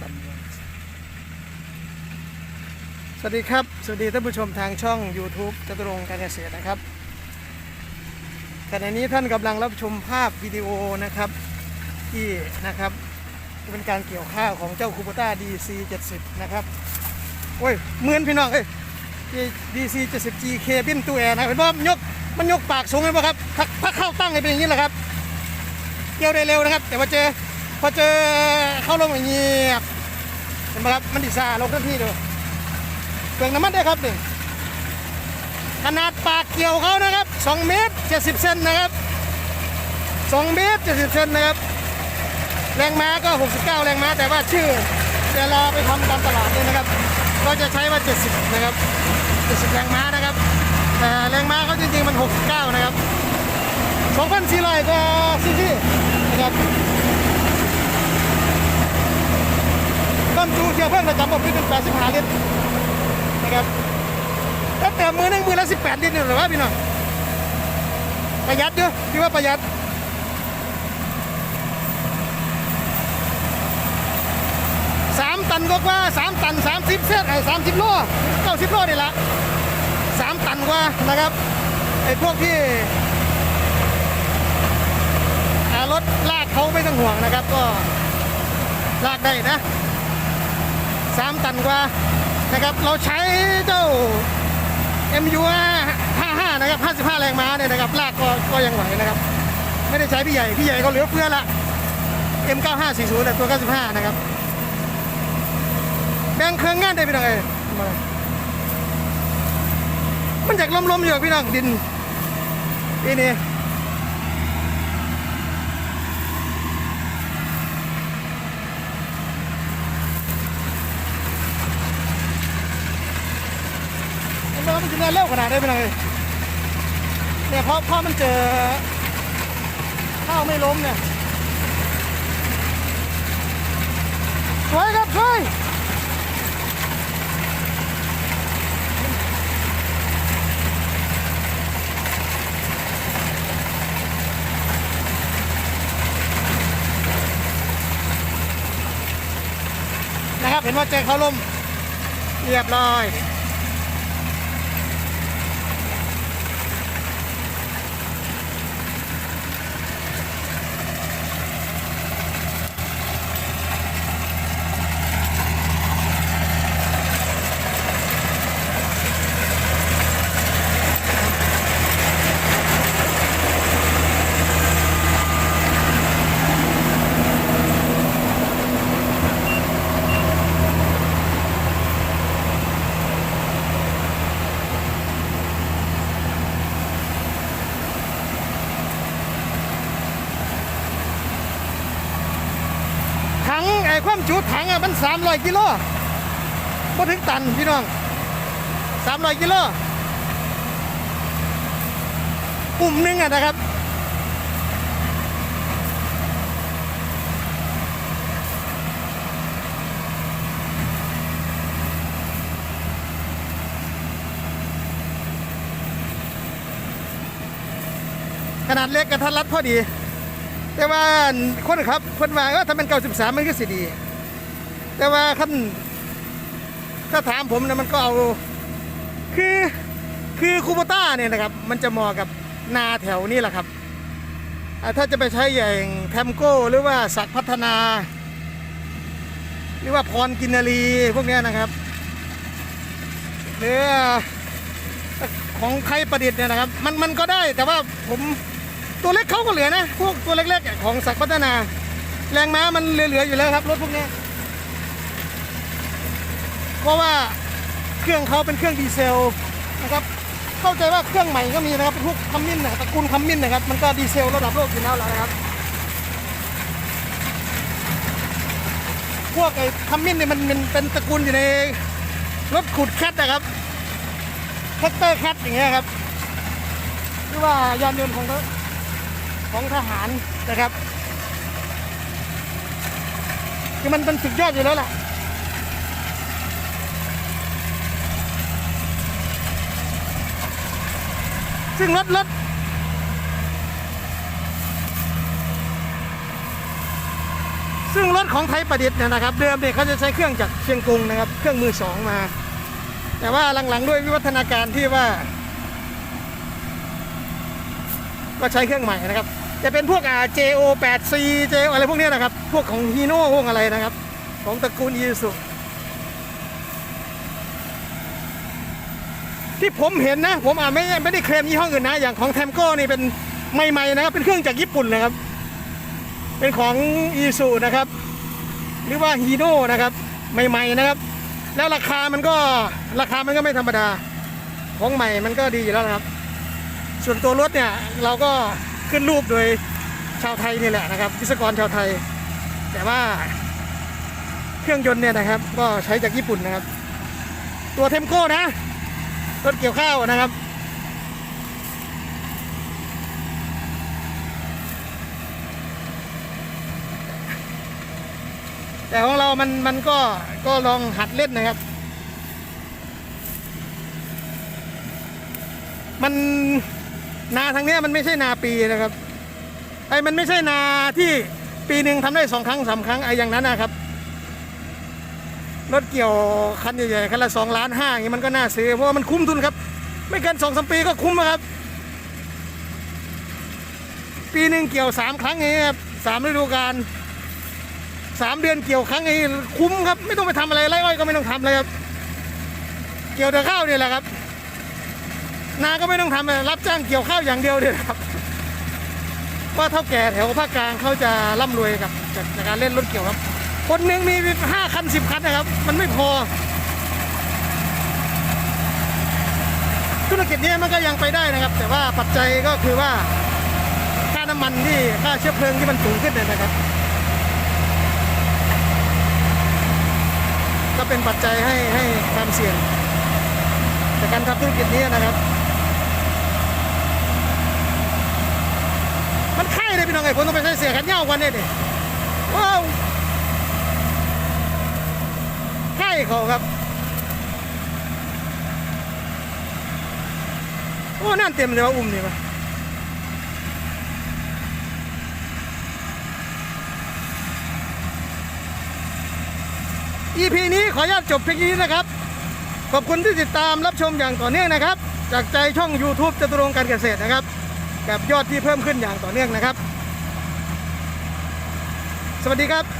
ตันสวัสดีครับ สวัสดีท่านผู้ชมทางช่อง YouTube จตุรงค์การเกษตรนะครับขณะนี้ท่านกำลังรับชมภาพวิดีโอนะครับที่นะครับเป็นการเกี่ยวข้าวของเจ้าคูโบต้า DC 70 นะครับโอ้ยเหมือนพี่น้องเอ้ย DC 70 GK บินตู้แอร์นะเห็นป่ะมันยกมันยกปากสูงเลยป่ะครับถ้าถ้าเข้าตั้งให้เป็นอย่างนี้แหละครับเกี่ยวได้เร็วนะครับ แต่พอเจอพอเจอเข้าลงอย่างเงียบ เห็นไหมครับมันดิซ่าลงทันทีเลยเปลืองน้ำมันได้ครับนี่ขนาดปากเกี่ยวเขานะครับ2เมตร70เซนนะครับ2เมตร70เซนนะครับแรงม้าก็ 69 แรงม้าแต่ว่าชื่อเวลาไปทำการตลาดเนี่ยนะครับ ก็จะใช้ว่า 70 นะครับ 70 แรงม้านะครับ แต่แรงม้าเขาจริงๆมัน 69 นะครับ 2,400กว่าซีซีนะครับ เชียเพิ่มประจำบอกพี่เป็น85ลิตรนะครับถ้าเติมมือหนึงมือละ18ลิตรเนี่ยหรือว่าพี่น้องประหยัดเยอะพี่ว่าประหยัดสามตันก็ว่าสามตันสามสิบเซนไอ้สามสิบโลเก้าสิบโลนี่ละสามตันกว่านะครับไอ้พวกที่อ่ารถลากเขาไม่ต้องห่วงนะครับก็ลากได้นะ สามตันกว่านะครับ เราใช้เจ้า MU 55นะครับ55 แรงม้าเนี่ยนะครับลากก็ก็ยังไหวนะครับ ไม่ได้ใช้พี่ใหญ่ พี่ใหญ่ก็เหลือเฟือละ M9540 แต่ตัว 95 นะครับ แบ่งเครื่องงานได้พี่น้องเอ้มันจากลมๆอยู่พี่น้องดินปีนี้ มันจะเร็วขนาดได้พี่น้องเอ้ยเนี่ยเพราะเพราะมันเจอข้าวไม่ล้มเนี่ยสวยครับสวยนะครับเห็นว่าเจอเขาล่มเรียบร้อยถัง ไอ้ความจุถังอะมัน300กิโลบ่ถึงตันพี่น้อง300กิโลปุ่มหนึงอะนะครับขนาดเล็กกระทัดรัดพอดี แต่ว่าคนครับคนว่าเออถ้าเป็นเก้าสิบสามมันก็สิดี แต่ว่าขั้นถ้าถามผมนะมันก็เอา คือคือคูโบต้าเนี่ยนะครับ มันจะเหมาะกับนาแถวนี้แหละครับ ถ้าจะไปใช้อย่างแทมโก้ หรือว่าสักพัฒนา หรือว่าพรกินนารีพวกนี้นะครับหรือของใครประดิษฐ์เนี่ยนะครับ มันมันก็ได้แต่ว่าผม ตัวเล็กเขาก็เหลือนะพวกตัวเล็กๆอะของสักพัฒนา แรงม้ามันเหลือๆอยู่แล้วครับรถพวกนี้เพราะว่าเครื่องเขาเป็นเครื่องดีเซลนะครับเข้าใจว่าเครื่องใหม่ก็มีนะครับเป็นพวกคัมมินนะตระกูลคัมมินนะครับ มันก็ดีเซลระดับโลกอยู่แล้วนะครับพวกไอ้คัมมินเนี่ยมันมันเป็นตระกูลอยู่ในรถขุดแคทนะครับแคตเตอร์แคทอย่างเงี้ยครับหรือว่ายานยนต์ของเขา ของทหารนะครับคือมันเป็นสุดยอดอยู่แล้วล่ะซึ่งรถรถซึ่งรถของไทยประดิษฐ์เนี่ยนะครับ เดิมเนี่ยเขาจะใช้เครื่องจากเชียงกงนะครับ เครื่องมือสองมา แต่ว่าหลังๆด้วยวิวัฒนาการที่ว่า ก็ใช้เครื่องใหม่นะครับ จะเป็นพวกอ่า JO 8 C J อะไรพวกนี้นะครับ พวกของฮีโน่พวกอะไรนะครับ ของตระกูลอีสุที่ผมเห็นนะ ผมอ่าไม่ไม่ได้เคลมยี่ห้ออื่นนะ อย่างของแทมโก้นี่เป็นใหม่ๆนะครับ เป็นเครื่องจากญี่ปุ่นนะครับ เป็นของอีสุนะครับ หรือว่าฮีโน่นะครับ ใหม่ๆนะครับ แล้วราคามันก็ราคามันก็ไม่ธรรมดา ของใหม่มันก็ดีอยู่แล้วนะครับ ส่วนตัวรถเนี่ยเราก็ ขึ้นรูปโดยชาวไทยนี่แหละนะครับวิศวกรชาวไทย แต่ว่าเครื่องยนต์เนี่ยนะครับ ก็ใช้จากญี่ปุ่นนะครับ ตัวเทมโก้นะรถเกี่ยวข้าวนะครับแต่ของเรามันมันก็ก็ลองหัดเล่นนะครับ มัน นาทางเนี้ยมันไม่ใช่นาปีนะครับไอ้มันไม่ใช่นาที่ปีหนึ่งทำได้สองครั้งสามครั้งไอ้อย่างนั้นนะครับรถเกี่ยวคันใหญ่ๆคันละสองล้านห้าอย่างนี้มันก็น่าซื้อเพราะว่ามันคุ้มทุนครับ ไม่เกินสองสามปีก็คุ้มนะครับ ปีหนึ่งเกี่ยวสามครั้งอย่างนี้ครับสามฤดูกาลสามเดือนเกี่ยวครั้งนี้คุ้มครับ ไม่ต้องไปทำอะไรไร่อ้อยก็ไม่ต้องทำเลยครับ เกี่ยวแต่ข้าวนี่แหละครับ นาก็ไม่ต้องทำเลยรับจ้างเกี่ยวข้าวอย่างเดียวเลยครับ ว่าเท่าแก่แถวภาคกลางเขาจะร่ำรวยกับจากาการเล่นรถเกี่ยวครับ คนหนึ่งมีห้าคันสิบคันนะครับ มันไม่พอ ธุรกิจนี้มันก็ยังไปได้นะครับ แต่ว่าปัจจัยก็คือว่าค่าน้ำมันที่ค่าเชื้อเพลิงที่มันสูงขึ้นเนี่ยนะครับก็เป็นปัจจัยให้ให้ความเสี่ยงแต่การทำธุรกิจนี้นะครับ มันไข่เลยพี่น้องไอ้ผมต้องไปใช้เสียกันเง่ากันนี่ยดิว้าวไข่เขาครับโอ้นั่นเต็มเลยว่าอุ้มนี่มา EP นี้ขออนุญาตจบเพียงนี้นะครับ ขอบคุณที่ติดตามรับชมอย่างต่อเนื่องนะครับ จากใจช่อง YouTube จตุรงค์การเกษตรนะครับ กับยอดที่เพิ่มขึ้นอย่างต่อเนื่องนะครับ สวัสดีครับ